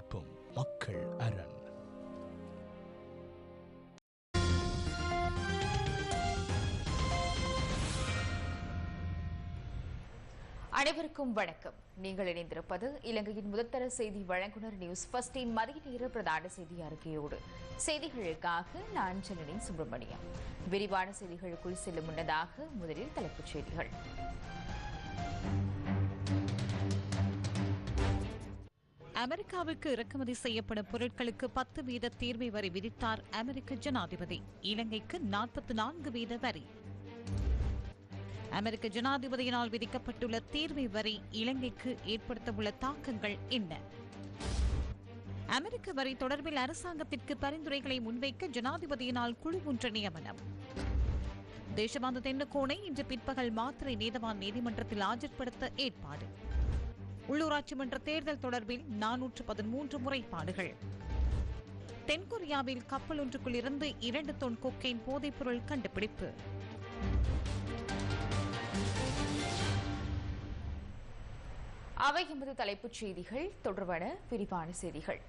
எழுப்பும் மக்கள் அரண். அனைவருக்கும் வணக்கம். நீங்கள் இணைந்திருப்பது இலங்கையின் முதற்தர செய்தி வழங்குனர் நியூஸ் பஸ்டின் மதிய நேர பிரதான செய்தி அறிக்கையோடு. செய்திகளுக்காக நான் சென்னனின் சுப்பிரமணியம். விரிவான செய்திகளுக்குள் செல்லும் முன்னதாக முதலில் தலைப்புச் செய்திகள். அமெரிக்காவுக்கு இறக்குமதி செய்யப்படும் பொருட்களுக்கு பத்து வீத தீர்வை வரி விதித்தார் அமெரிக்க ஜனாதிபதி. இலங்கைக்கு நாற்பத்தி நான்கு வீத வரி. அமெரிக்க ஜனாதிபதியினால் விதிக்கப்பட்டுள்ள தீர்வை வரி இலங்கைக்கு ஏற்படுத்தவுள்ள தாக்கங்கள் என்ன? அமெரிக்க வரி தொடர்பில் அரசாங்கத்திற்கு பரிந்துரைகளை முன்வைக்க ஜனாதிபதியினால் குழு ஒன்று நியமனம். தேசபாந்த தென்னுகோனை இன்று பிற்பகல் மாத்திரை நீதவான் நீதிமன்றத்தில் ஆஜர்படுத்த ஏற்பாடு. உள்ளூராட்சி மன்ற தேர்தல் தொடர்பில் நானூற்று பதிமூன்று முறைப்பாடுகள். தென்கொரியாவில் கப்பல் ஒன்றுக்குள் இருந்து இரண்டு தொன் கொக்கைன் போதைப்பொருள் கண்டுபிடிப்பு. அவை எமது தலைப்புச் செய்திகள். தொடர்பான விரிவான செய்திகள்.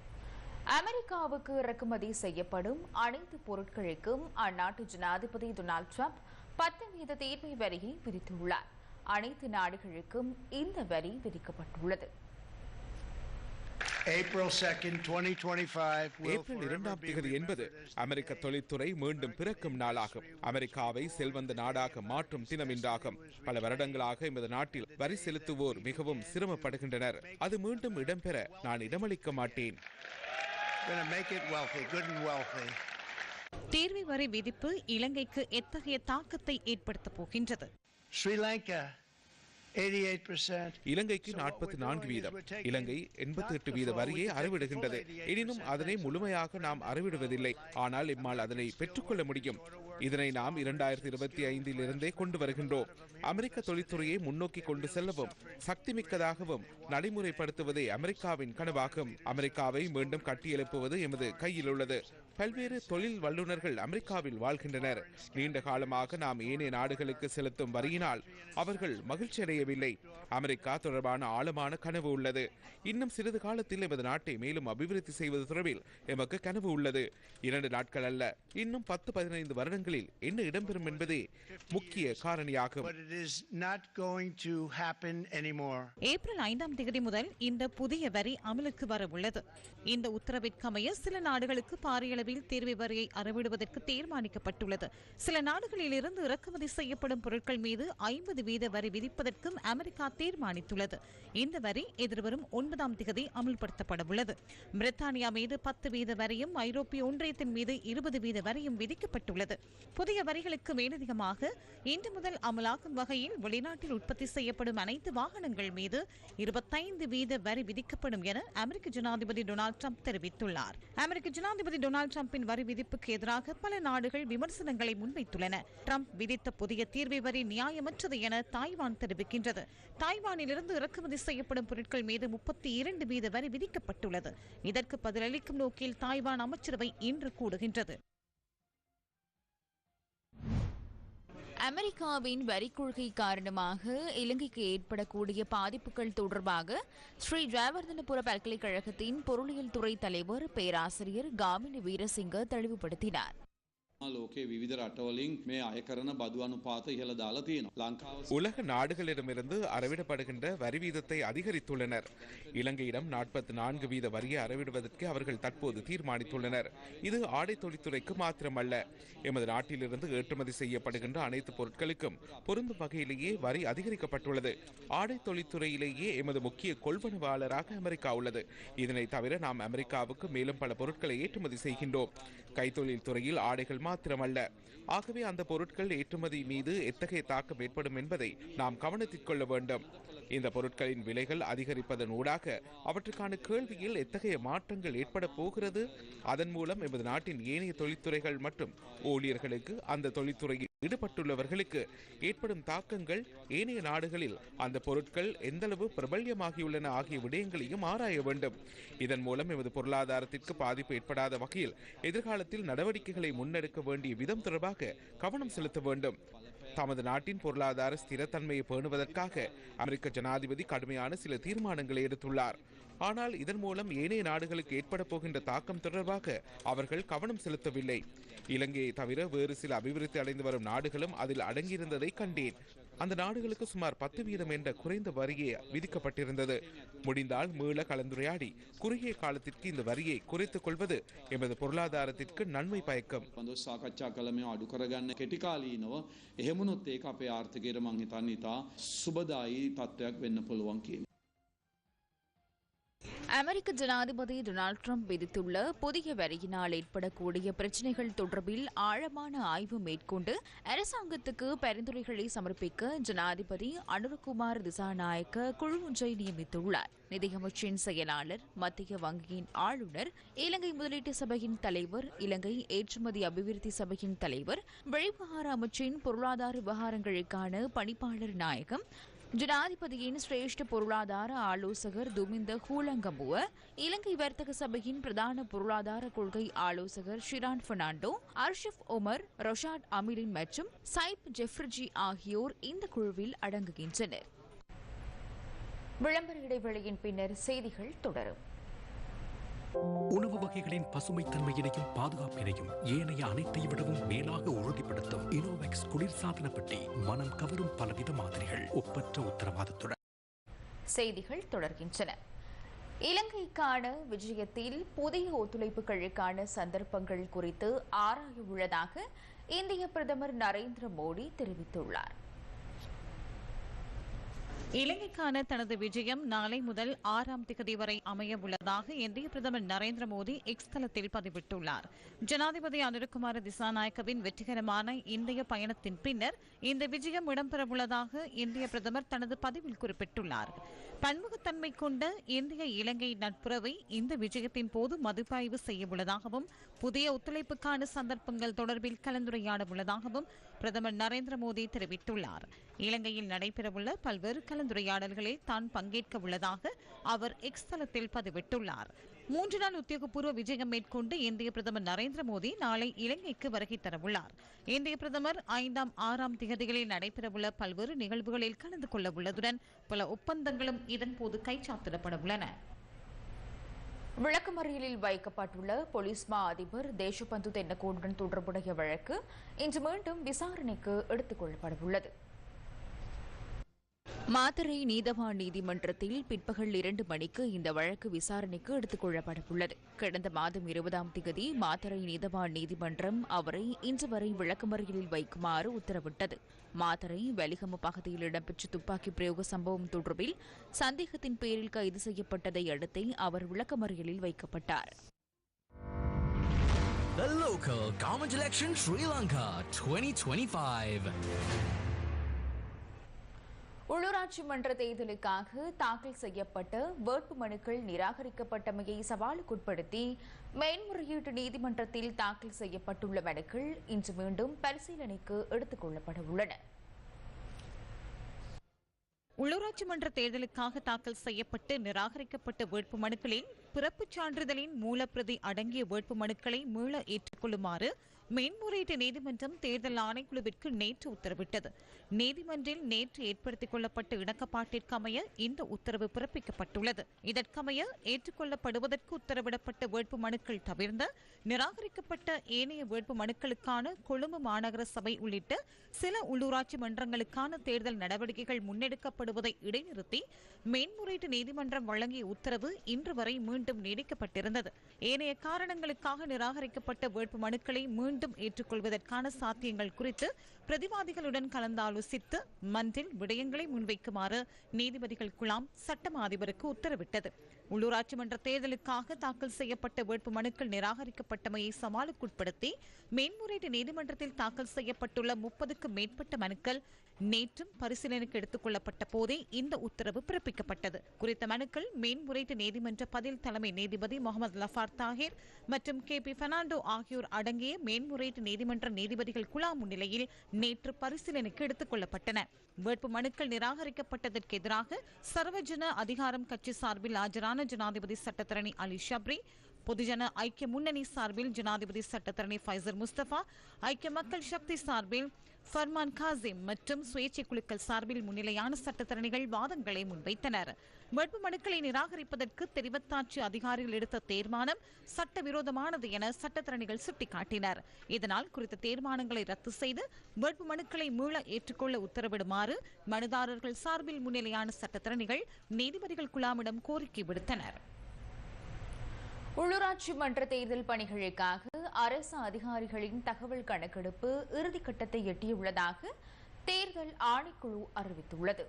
அமெரிக்காவுக்கு இறக்குமதி செய்யப்படும் அனைத்து பொருட்களுக்கும் அந்நாட்டு ஜனாதிபதி டொனால்டு ட்ரம்ப் பத்து வீத தேர்வை வரியை விதித்துள்ளாா் அனைத்து நாடுகளுக்கும் இந்த வரி விதிக்கப்பட்டுள்ளது. April 2nd, 2025 will ஏப்ரல் இரண்டாம் திகதி என்பது அமெரிக்க தொழில்துறை மீண்டும் பிறக்கும் நாளாகும். அமெரிக்காவை செல்வந்த நாடாக மாற்றும் தினம் இன்றாகும் பல வருடங்களாக எமது நாட்டில் வரி செலுத்துவோர் மிகவும் சிரமப்படுகின்றனர். அது மீண்டும் இடம்பெற நான் இடமளிக்க மாட்டேன். Going to make it wealthy, good and wealthy. தீர்வை வரி விதிப்பு இலங்கைக்கு எத்தகைய தாக்கத்தை ஏற்படுத்தப் போகின்றது? Sri Lanka, 88%. இலங்கைக்கு நாற்பத்தி நான்கு வீதம். இலங்கை எண்பத்தி எட்டு வீத வரியை அறவிடுகின்றது. எனினும் அதனை முழுமையாக நாம் அறவிடுவதில்லை. ஆனால் இம்மால் அதனை பெற்றுக்கொள்ள முடியும். இதனை நாம் இரண்டாயிரத்தி இருபத்தி ஐந்தில் இருந்தே கொண்டு வருகின்றோம். அமெரிக்க தொழில்துறையை முன்னோக்கி கொண்டு செல்லவும் சக்தி மிக்கதாகவும் நடைமுறைப்படுத்துவதே அமெரிக்காவின் கனவாகும். அமெரிக்காவை மீண்டும் கட்டியெழுப்புவது எமது கையில் உள்ளது பல்வேறு தொழில் வல்லுநர்கள் அமெரிக்காவில் வாழ்கின்றனர். நீண்ட காலமாக நாம் ஏனைய நாடுகளுக்கு செலுத்தும் வரியினால் அவர்கள் மகிழ்ச்சி அடையவில்லை அமெரிக்கா தொடர்பான ஆழமான கனவு உள்ளது. இன்னும் சிறிது காலத்தில் எமது நாட்டை மேலும் அபிவிருத்தி செய்வது தொடர்பில் எமக்கு கனவு உள்ளது. இரண்டு நாட்கள் அல்ல இன்னும் பத்து பதினைந்து வருடங்களில் என்ன இடம்பெறும் என்பதே முக்கிய காரணியாகும். ஏப்ரல் ஐந்தாம் தேதி முதல் இந்த புதிய வரி அமலுக்கு வர உள்ளது இந்த உத்தரவிற்கமைய சில நாடுகளுக்கு பாரிய அளவில் தீர்வை வரியை அறவிடுவதற்கு தீர்மானிக்கப்பட்டுள்ளது. சில நாடுகளில் இருந்து இறக்குமதி செய்யப்படும் பொருட்கள் மீது ஐம்பது வீத வரி விதிப்பதற்கும் அமெரிக்கா தீர்மானித்துள்ளது. இந்த வரி எதிர்வரும் ஒன்பதாம் திகதி அமல்படுத்தப்பட உள்ளது பிரித்தானியா மீது பத்து வீத வரியும் ஐரோப்பிய ஒன்றியத்தின் மீது இருபது வீத வரியும் விதிக்கப்பட்டுள்ளது. புதிய வரிகளுக்கு மேலதிகமாக இன்று முதல் அமலாக்கும் வகையில் வெளிநாட்டில் உற்பத்தி செய்யப்படும் அனைத்து வாகனங்கள் மீது இருபத்தைந்து வீத வரி விதிக்கப்படும் என அமெரிக்க ஜனாதிபதி டொனால்டு ட்ரம்ப் தெரிவித்துள்ளார். அமெரிக்க ஜனாதிபதி டொனால்டு டிரம்பின் வரி விதிப்புக்கு எதிராக பல நாடுகள் விமர்சனங்களை முன்வைத்துள்ளன. ட்ரம்ப் விதித்த புதிய தீர்வை வரி நியாயமற்றது என தாய்வான் தெரிவிக்கின்றது. தாய்வானிலிருந்து இறக்குமதி செய்யப்படும் பொருட்கள் மீது முப்பத்தி இரண்டு வீத வரி விதிக்கப்பட்டுள்ளது. இதற்கு பதிலளிக்கும் நோக்கில் தாய்வான் அமைச்சரவை இன்று கூடுகின்றது. அமெரிக்காவின் வரி கொள்கை காரணமாக இலங்கைக்கு ஏற்படக்கூடிய பாதிப்புகள் தொடர்பாக ஸ்ரீ ஜெயவர்தனபுர பல்கலைக்கழகத்தின் பொருளியல் துறை தலைவர் பேராசிரியர் காமினி வீரசிங்க தெளிவுபடுத்தினார். ලෝකේ විධ රටවලින් මේ අය කරන බදු අනුපාත ඉහළ දාලා තියෙනවා. ලංකාව உலக நாடுகளிடமிருந்து அறவிடப்படுகின்ற வரி வீதத்தை அதிகரித்துள்ளனர் இலங்கையிடம் நாற்பத்தி நான்கு வீத வரியை அறவிடுவதற்கு அவர்கள் தற்போது தீர்மானித்துள்ளனர் இது ஆடை தொழில்துறைக்கு மாத்திரமல்ல எமது நாட்டிலிருந்து ஏற்றுமதி செய்யப்படுகின்ற அனைத்து பொருட்களுக்கும் பொருந்தும் வகையிலேயே வரி அதிகரிக்கப்பட்டுள்ளது ஆடை தொழில்துறையிலேயே எமது முக்கிய கொள்வனவாளராக அமெரிக்கா உள்ளது இதனை தவிர நாம் அமெரிக்காவுக்கு மேலும் பல பொருட்களை ஏற்றுமதி செய்கின்றோம் கைத்தொழில் துறையில் ஆடைகள் மாத்திரமல்ல. ஆகவே அந்த பொருட்கள் ஏற்றுமதி மீது எத்தகைய தாக்கம் ஏற்படும் என்பதை நாம் கவனத்தில் கொள்ள வேண்டும். இந்த பொருட்களின் விலைகள் அதிகரிப்பதன் ஊடாக அவற்றுக்கான கேள்வியில் எத்தகைய மாற்றங்கள் ஏற்பட போகிறது? அதன் மூலம் எமது நாட்டின் ஏனைய தொழில்துறைகள் மற்றும் ஊழியர்களுக்கு அந்த தொழில்துறையில் ஈடுபட்டுள்ளவர்களுக்கு ஏற்படும் தாக்கங்கள் ஏனைய நாடுகளில் அந்த பொருட்கள் எந்தளவு பிரபல்யமாகியுள்ளன ஆகிய விடயங்களையும் ஆராய வேண்டும். இதன் மூலம் எமது பொருளாதாரத்திற்கு பாதிப்பு ஏற்படாத வகையில் எதிர்காலத்தில் நடவடிக்கைகளை முன்னெடுக்க வேண்டிய விதம் தொடர்பாக கவனம் செலுத்த வேண்டும். தமது நாட்டின் பொருளாதார ஸ்திரத்தன்மையை பேணுவதற்காக அமெரிக்க ஜனாதிபதி கடுமையான சில தீர்மானங்களை எடுத்துள்ளார். ஆனால் இதன் மூலம் ஏனைய நாடுகளுக்கு ஏற்பட போகின்ற தாக்கம் தொடர்பாக அவர்கள் கவனம் செலுத்தவில்லை. இலங்கையை தவிர வேறு சில அபிவிருத்தி அடைந்து வரும் நாடுகளும் அதில் அடங்கியிருந்ததை கண்டேன். அந்த நாடுகளுக்கு சுமார் பத்து வீதம் என்ற குறைந்த வரியே விதிக்கப்பட்டிருந்தது முடிந்தால் மீள கலந்துரையாடி குறுகிய காலத்திற்கு இந்த வரியை குறைத்துக் கொள்வது எமது பொருளாதாரத்திற்கு நன்மை பயக்கும் බඳ සාකච්ඡා කළ මේ අඩු කරගන්න කෙටිකාලීනව එහෙමුණොත් ඒක අපේ ආර්ථකයට මං හිතන්නේ ඉතා සුබදායි තත්ත්වයක් වෙන්න පුළුවන් කියන. அமெரிக்க ஜனாதிபதி டொனால்ட் ட்ரம்ப் விதித்துள்ள புதிய வரியினால் ஏற்படக்கூடிய பிரச்சினைகள் தொடர்பில் ஆழமான ஆய்வு மேற்கொண்டு அரசாங்கத்துக்கு பரிந்துரைகளை சமர்ப்பிக்க ஜனாதிபதி அனுரகுமார் திசாநாயக்க குழு ஒன்றை நியமித்துள்ளார். நிதியமைச்சின் செயலாளர் மத்திய வங்கியின் ஆளுநர் இலங்கை முதலீட்டு சபையின் தலைவர் இலங்கை ஏற்றுமதி அபிவிருத்தி சபையின் தலைவர் வெளிவிவகார அமைச்சின் பொருளாதார விவகாரங்களுக்கான பணிப்பாளர் நாயகம் ஜனாதிபதியின் சிரேஷ்ட பொருளாதார ஆலோசகர் துமிந்த ஹூலங்கமுவ இலங்கை வர்த்தக சபையின் பிரதான பொருளாதார கொள்கை ஆலோசகர் ஷிரான் பெர்னாண்டோ அர்ஷப் ஒமர் ரொஷாட் அமீரின் மற்றும் சைப் ஜெஃப்ரிஜி ஆகியோர் இந்த குழுவில் அடங்குகின்றனர். விளம்பர இடைவெளியின் பின்னர் செய்திகள் தொடரும். உணவு வகைகளின் பசுமைத்தன்மையினையும் பாதுகாப்பினையும் ஏனைய அனைத்தை விடவும் மேலாக உறுதிப்படுத்தும் இனோவெக்ஸ் குளிர்சாதன பெட்டி மனம் கவரும் பலவித மாதிரிகள். ஒப்பற்ற உத்தரவாதத்துடன். செய்திகள் தொடர்கின்றன. இலங்கைக்கான விஜயத்தில் புதிய ஒத்துழைப்புகளுக்கான சந்தர்ப்பங்கள் குறித்து ஆராய உள்ளதாக இந்திய பிரதமர் நரேந்திர மோடி தெரிவித்துள்ளார். இலங்கைக்கான தனது விஜயம் நாளை முதல் ஆறாம் திகதி வரை அமைய உள்ளதாக இந்திய பிரதமர் நரேந்திர மோடி எக்ஸ் தளத்தில் பதிவிட்டுள்ளார். ஜனாதிபதி அனுரகுமார திசாநாயக்கவின் வெற்றிகரமான இந்திய பயணத்தின் பின்னர் இந்த விஜயம் இடம்பெறவுள்ளதாக இந்திய பிரதமர் தனது பதிவில் குறிப்பிட்டுள்ளார். பன்முகத்தன்மை கொண்ட இந்திய இலங்கை நட்புறவை இந்த விஜயத்தின் போது மதிப்பாய்வு செய்யவுள்ளதாகவும் புதிய ஒத்துழைப்புக்கான சந்தர்ப்பங்கள் தொடர்பில் கலந்துரையாட உள்ளதாகவும் பிரதமர் நரேந்திர மோடி தெரிவித்துள்ளார். இலங்கையில் நடைபெறவுள்ள பல்வேறு கலந்துரையாடல்களில் தான் பங்கேற்க உள்ளதாக அவர் எக்ஸ் தளத்தில் பதிவிட்டுள்ளார். மூன்று நாள் உத்தியோகபூர்வ விஜயம் மேற்கொண்டு இந்திய பிரதமர் நரேந்திர மோடி நாளை இலங்கைக்கு வருகை தரவுள்ளார். இந்திய பிரதமர் ஐந்தாம் ஆறாம் திகதிகளில் நடைபெறவுள்ள பல்வேறு நிகழ்வுகளில் கலந்து கொள்ள உள்ளதுடன் பல ஒப்பந்தங்களும் இதன்போது கைச்சாத்திடப்பட உள்ளன. விளக்கமறியலில் வைக்கப்பட்டுள்ள போலீஸ் மா அதிபர் தேசபந்து தென்னகோடுடன் தொடர்புடைய வழக்கு இன்று மீண்டும் விசாரணைக்கு எடுத்துக் கொள்ளப்படவுள்ளது. மாத்தறை நீதவான் நீதிமன்றத்தில் பிற்பகல் இரண்டு மணிக்கு இந்த வழக்கு விசாரணைக்கு எடுத்துக் கொள்ளப்படவுள்ளது. கடந்த மாதம் இருபதாம் தேதி மாத்தறை நீதவான் நீதிமன்றம் அவரை இன்று வரை விளக்கமறியலில் வைக்குமாறு உத்தரவிட்டது. மாத்தறை வெலிகம பகுதியில் இடம்பெற்ற துப்பாக்கி பிரயோக சம்பவம் தொடர்பில் சந்தேகத்தின் பேரில் கைது செய்யப்பட்டதை அடுத்தே அவர் விளக்கமறியலில் வைக்கப்பட்டார். The local government election Sri Lanka 2025. உள்ளூராட்சி மன்ற தேர்தலுக்காக தாக்கல் செய்யப்பட்ட வேட்பு மனுக்கள் நிராகரிக்கப்பட்டமையை சவாலுக்குட்படுத்தி மேன்முறையீட்டு நீதிமன்றத்தில் தாக்கல் செய்யப்பட்டுள்ள மனுக்கள் இன்று மீண்டும் பரிசீலனைக்கு எடுத்துக் கொள்ளப்பட உள்ளன. உள்ளூராட்சி மன்ற தேர்தலுக்காக தாக்கல் செய்யப்பட்டு நிராகரிக்கப்பட்ட வேட்பு மனுக்களின் பிறப்புச் சான்றிதழின் மூலப்பிரதி அடங்கிய வேட்பு மனுக்களை மீள ஏற்றுக்கொள்ளுமாறு மேன்முறையீட்டு நீதிமன்றம் தேர்தல் ஆணைக்குழுவிற்கு நேற்று உத்தரவிட்டது. நீதிமன்றில் நேற்று ஏற்படுத்திக் கொள்ளப்பட்ட இணக்கப்பாட்டிற்கு அமைய இந்த உத்தரவு பிறப்பிக்கப்பட்டுள்ளது. இதற்கமைய ஏற்றுக்கொள்ளப்படுவதற்கு உத்தரவிடப்பட்ட வேட்பு மனுக்கள் தவிர்ந்த நிராகரிக்கப்பட்ட ஏனைய வேட்பு மனுக்களுக்கான கொழும்பு மாநகர சபை உள்ளிட்ட சில உள்ளூராட்சி மன்றங்களுக்கான தேர்தல் நடவடிக்கைகள் முன்னெடுக்கப்படுவதை இடைநிறுத்தி மேன்முறையீட்டு நீதிமன்றம் வழங்கிய உத்தரவு இன்று வரை மீண்டும் நீடிக்கப்பட்டிருந்தது. ஏனைய காரணங்களுக்காக நிராகரிக்கப்பட்ட வேட்பு மனுக்களை மீண்டும் ஏற்றுக்கொள்வதற்கான சாத்தியங்கள் குறித்து பிரதிவாதிகளுடன் கலந்தாலோசித்து மன்றில் விடயங்களை முன்வைக்குமாறு நீதிபதிகள் குழாம் சட்டம் அதிபருக்கு உத்தரவிட்டது. உள்ளூராட்சி மன்ற தேர்தலுக்காக தாக்கல் செய்யப்பட்ட வேட்பு மனுக்கள் நிராகரிக்கப்பட்டமையை சவாலுக்குட்படுத்தி மேன்முறையீட்டு நீதிமன்றத்தில் தாக்கல் செய்யப்பட்டுள்ள முப்பதுக்கும் மேற்பட்ட மனுக்கள் நேற்றும் பரிசீலனைக்கு எடுத்துக் கொள்ளப்பட்ட போதே இந்த உத்தரவு பிறப்பிக்கப்பட்டது. குறித்த மனுக்கள் மேன்முறையீட்டு நீதிமன்ற பதில் தலைமை நீதிபதி முகமது லஃபார் தாஹிர் மற்றும் கே பி பெர்னாண்டோ ஆகியோர் அடங்கிய மேன்முறையீட்டு நீதிமன்ற நீதிபதிகள் குழா முன்னிலையில் நேற்று பரிசீலனைக்கு எடுத்துக் கொள்ளப்பட்டன. வேட்பு மனுக்கள் நிராகரிக்கப்பட்டதற்கு எதிராக சர்வஜன அதிகாரம் கட்சி சார்பில் ஆஜரான ஜனாதிபதி சட்டத்தரணி அலி ஷப்ரி பொதுஜன ஐக்கிய முன்னணி சார்பில் ஜனாதிபதி சட்டத்தரணி ஃபைசர் முஸ்தபா ஐக்கிய மக்கள் சக்தி சார்பில் ஃபர்மான் காசிம் மற்றும் சுயேட்சை குழுக்கள் சார்பில் முன்னிலையான சட்டத்தரணிகள் வாதங்களை முன்வைத்தனர். வேட்புமனுக்களை நிராகரிப்பதற்கு தெரிவத்தாட்சி அதிகாரிகள் எடுத்த தீர்மானம் சட்டவிரோதமானது என சட்டத்தரணிகள் சுட்டிக்காட்டினர். இதனால் குறித்த தீர்மானங்களை ரத்து செய்து வேட்புமனுக்களை மீள ஏற்றுக்கொள்ள உத்தரவிடுமாறு மனுதாரர்கள் சார்பில் முன்னிலையான சட்டத்தரணிகள் நீதிபதிகள் குழாமிடம் கோரிக்கை விடுத்தனர். உள்ளூராட்சி மன்ற தேர்தல் பணிகளுக்காக அரசு அதிகாரிகளின் தகவல் கணக்கெடுப்பு இறுதிக்கட்டத்தை எட்டியுள்ளதாக தேர்தல் ஆணைக்குழு அறிவித்துள்ளது.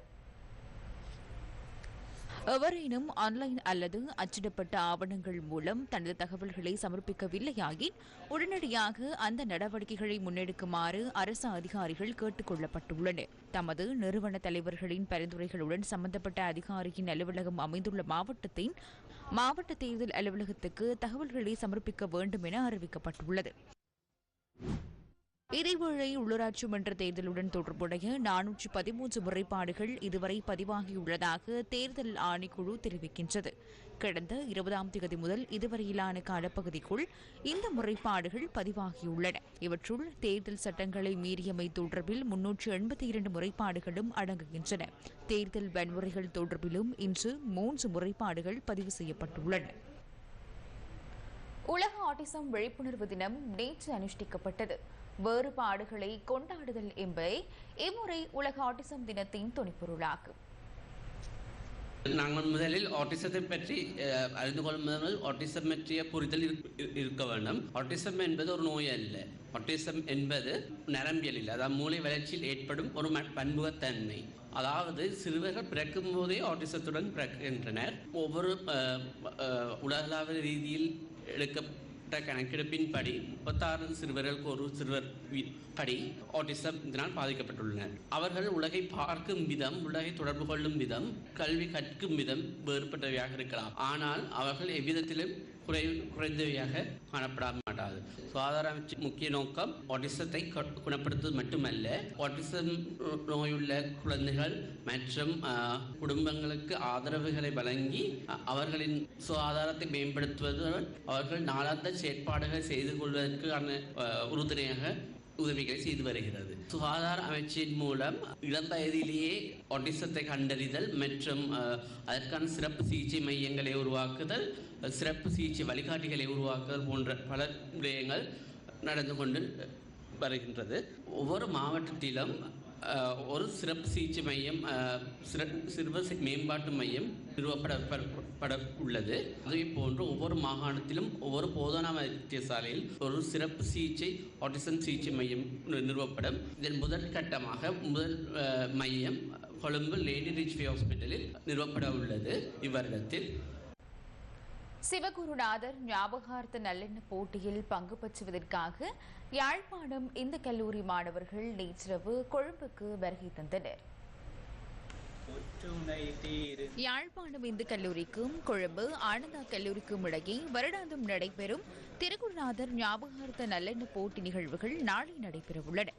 எவரேனும் ஆன்லைன் அல்லது அச்சிடப்பட்ட ஆவணங்கள் மூலம் தனது தகவல்களை சமர்ப்பிக்கவில்லையாயின் உடனடியாக அந்த நடவடிக்கைகளை முன்னெடுக்குமாறு அரசு அதிகாரிகள் கேட்டுக் கொள்ளப்பட்டுள்ளனர். தமது நிறுவன தலைவர்களின் பரிந்துரைகளுடன் சம்பந்தப்பட்ட அதிகாரியின் அலுவலகம் அமைந்துள்ள மாவட்டத்தின் மாவட்ட தேர்தல் அலுவலகத்துக்கு தகவல்களை சமர்ப்பிக்க வேண்டும் என அறிவிக்கப்பட்டுள்ளது. இதேவேளை உள்ளூராட்சி மன்ற தேர்தலுடன் தொடர்புடைய நானூற்று பதிமூன்று முறைப்பாடுகள் இதுவரை பதிவாகியுள்ளதாக தேர்தல் ஆணைக்குழு தெரிவிக்கின்றது. கடந்த இருபதாம் தேதி முதல் இதுவரையிலான காலப்பகுதிக்குள் இந்த முறைப்பாடுகள் பதிவாகியுள்ளன. இவற்றுள் தேர்தல் சட்டங்களை மீறியமை தொடர்பில் முன்னூற்று எண்பத்தி இரண்டு முறைப்பாடுகளும் அடங்குகின்றன. தேர்தல் வன்முறைகள் தொடர்பிலும் இன்று மூன்று முறைப்பாடுகள் பதிவு செய்யப்பட்டுள்ளன. உலக ஆட்டிசம் விழிப்புணர்வு தினம் நேற்று அனுஷ்டிக்கப்பட்டது. வேறுபாடுகளை கொண்டாடுதல் என்பதை இம்முறை உலக ஆட்டிசம் தினத்தின் துணிப்பொருளாகும் நாங்கள் முதலில் ஆட்டிசத்தை பற்றி அஹ், அறிந்து கொள்ளும் முதல் ஆட்டிசம் பற்றிய புரிதல் இருக்க- இருக்க வேண்டும். ஆட்டிசம் என்பது ஒரு நோய் அல்ல. ஆட்டிசம் என்பது நரம்பியலில் அதாவது மூளை வளர்ச்சியில் ஏற்படும் ஒரு பன்முகத்தன்மை. அதாவது சிறுவர்கள் பிறக்கும் போதே ஆட்டிசத்துடன் பிறக்கின்றனர். ஒவ்வொரு அஹ், அஹ், உலகளாவிய ரீதியில் எடுக்க கணக்கெடுப்பின் கணக்கெடுப்பின்படி முப்பத்தாறு சிறுவர்களுக்கு ஒரு சிறுவர் படி ஆட்டிசம் இதனால் பாதிக்கப்பட்டுள்ளனர். அவர்கள் உலகை பார்க்கும் விதம் உலகை தொடர்பு கொள்ளும் விதம் கல்வி கற்கும் விதம் வேறுபட்டவையாக இருக்கலாம். ஆனால் அவர்கள் எவ்விதத்திலும் குறை குறைந்தவையாக காணப்படாமல் மாட்டாது சுகாதார அமைச்சு முக்கிய நோக்கம் ஆட்டிசத்தை குணப்படுத்துவது மட்டுமல்ல ஆட்டிசம் நோயுள்ள குழந்தைகள் மற்றும் குடும்பங்களுக்கு ஆதரவுகளை வழங்கி அவர்களின் சுகாதாரத்தை மேம்படுத்துவதுடன் அவர்கள் நாளாந்த செயற்பாடுகள் செய்து கொள்வதற்கான உறுதுணையாக உதவிகளை செய்து வருகிறது. சுகாதார அமைச்சின் மூலம் இளம் வயதிலேயே ஒட்டிசத்தை கண்டறிதல் மற்றும் அதற்கான சிறப்பு சிகிச்சை மையங்களை உருவாக்குதல் சிறப்பு சிகிச்சை வழிகாட்டிகளை உருவாக்குதல் போன்ற பல விடயங்கள் நடந்து கொண்டு வருகின்றது. ஒவ்வொரு மாவட்டத்திலும் ஒரு சிறப்பு சிகிச்சை மையம் அஹ், சிற- மேம்பாட்டு மையம் நிறுவப்பட பட- உள்ளது. அதே போன்று ஒவ்வொரு மாகாணத்திலும் ஒவ்வொரு போதனா வைத்தியசாலையில் ஒரு சிறப்பு சிகிச்சை ஆட்டிசம் சிகிச்சை மையம் நிறுவப்படும். இதன் முதல் கட்டமாக முதல் மையம் கொழும்பு லேடி ரிச்வே ஹாஸ்பிட்டலில் நிறுவப்பட உள்ளது இவ்வருடத்தில். சிவகுருநாதர் ஞாபகார்த்த நல்லெண்ண போட்டியில் பங்கு பெற்றுவதற்காக யாழ்ப்பாணம் இந்த கல்லூரி மாணவர்கள் நேற்றிரவு கொழும்புக்கு வருகை தந்தனர். யாழ்ப்பாணம் இந்து கல்லூரிக்கும் கொழும்பு ஆனந்தா கல்லூரிக்கும் இடையே வருடாந்தம் நடைபெறும் திருகுருநாதர் ஞாபகார்த்த நல்லெண்ண போட்டி நிகழ்வுகள் நாளை நடைபெறவுள்ளன.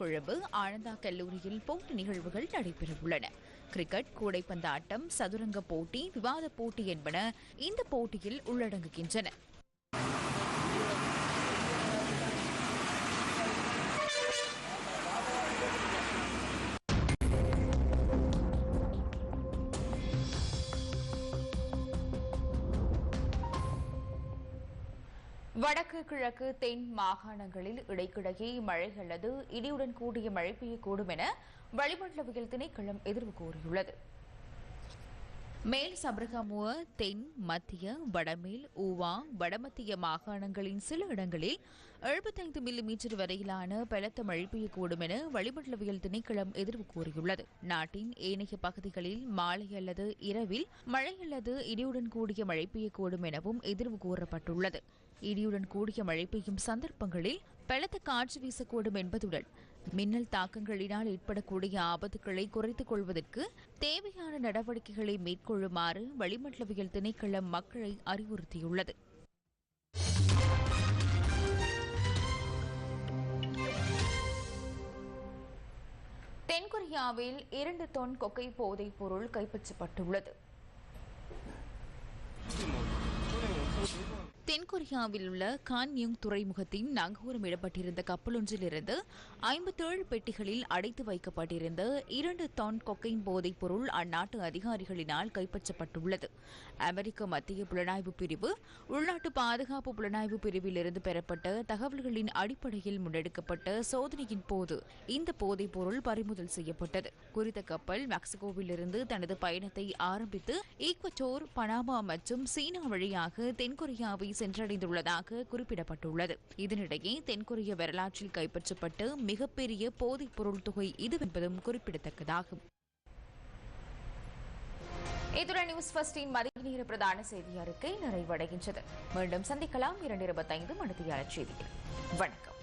கொழும்பு ஆனந்தா கல்லூரியில் போட்டி நிகழ்வுகள் நடைபெறவுள்ளன. கிரிக்கெட் கூடைப்பந்தாட்டம் சதுரங்க போட்டி விவாத போட்டி என்பன இந்த போட்டியில் உள்ளடங்குகின்றன. வடக்கு கிழக்கு தென் மாகாணங்களில் இடைக்கிடையே மழை அல்லது இடியுடன் கூடிய மழை பெய்யக்கூடும் என வளிமண்டலவியல் திணைக்களம் எதிர்வு கூறியுள்ளது. மேல் சபரகமுவ தென் மத்திய வடமேல் ஊவா வடமத்திய மாகாணங்களின் சில இடங்களில் எழுபத்தைந்து மில்லிமீட்டர் வரையிலான பலத்த மழை பெய்யக்கூடும் என வளிமண்டலவியல் திணைக்களம் எதிர்வு கூறியுள்ளது. நாட்டின் ஏனைய பகுதிகளில் மாலை அல்லது இரவில் மழை அல்லது இடியுடன் கூடிய மழை பெய்யக்கூடும் எனவும் எதிர்வு கூறப்பட்டுள்ளது. இடியுடன் கூடிய மழை பெய்யும் சந்தர்ப்பங்களில் பலத்த காற்று வீசக்கூடும் என்பதுடன் மின்னல் தாக்கங்களினால் ஏற்படக்கூடிய ஆபத்துக்களை குறைத்துக் கொள்வதற்கு தேவையான நடவடிக்கைகளை மேற்கொள்ளுமாறு வளிமண்டலவியல் திணைக்களம் மக்களை அறிவுறுத்தியுள்ளது. தென்கொரியாவில் இரண்டு தொன் கொக்கை போதைப் பொருள் கைப்பற்றப்பட்டுள்ளது. தென்கொரியாவில் உள்ள கான்யூங் துறைமுகத்தின் நங்கூரம் இடப்பட்டிருந்த கப்பலொன்றிலிருந்து ஐம்பத்தேழு பெட்டிகளில் அடைத்து வைக்கப்பட்டிருந்த இரண்டு டன் கொக்கைன் போதைப் பொருள் அந்நாட்டு அதிகாரிகளினால் கைப்பற்றப்பட்டுள்ளது. அமெரிக்க மத்திய புலனாய்வு பிரிவு உள்நாட்டு பாதுகாப்பு புலனாய்வு பிரிவிலிருந்து பெறப்பட்ட தகவல்களின் அடிப்படையில் முன்னெடுக்கப்பட்ட சோதனையின் போது இந்த போதைப் பொருள் பறிமுதல் செய்யப்பட்டது. குறித்த கப்பல் மெக்சிகோவிலிருந்து தனது பயணத்தை ஆரம்பித்து ஈக்வட்டோர் பனாமா மற்றும் சீனா வழியாக தென்கொரியாவை சென்றடைந்துள்ளதாக குறிப்பிடப்பட்டுள்ளது. இதனிடையே தென்கொரிய வரலாற்றில் கைப்பற்றப்பட்ட மிகப்பெரிய போதைப் பொருள் தொகை இது என்பதும் குறிப்பிடத்தக்கதாகும். இத்துடன் நியூஸ் ஃபர்ஸ்டின் மதிய நேர பிரதான செய்தி அறிக்கை நிறைவடைகின்றது. மீண்டும் சந்திக்கலாம். இரண்டு இருபத்தைந்து மணித்தியாளர் செய்தியில் வணக்கம்.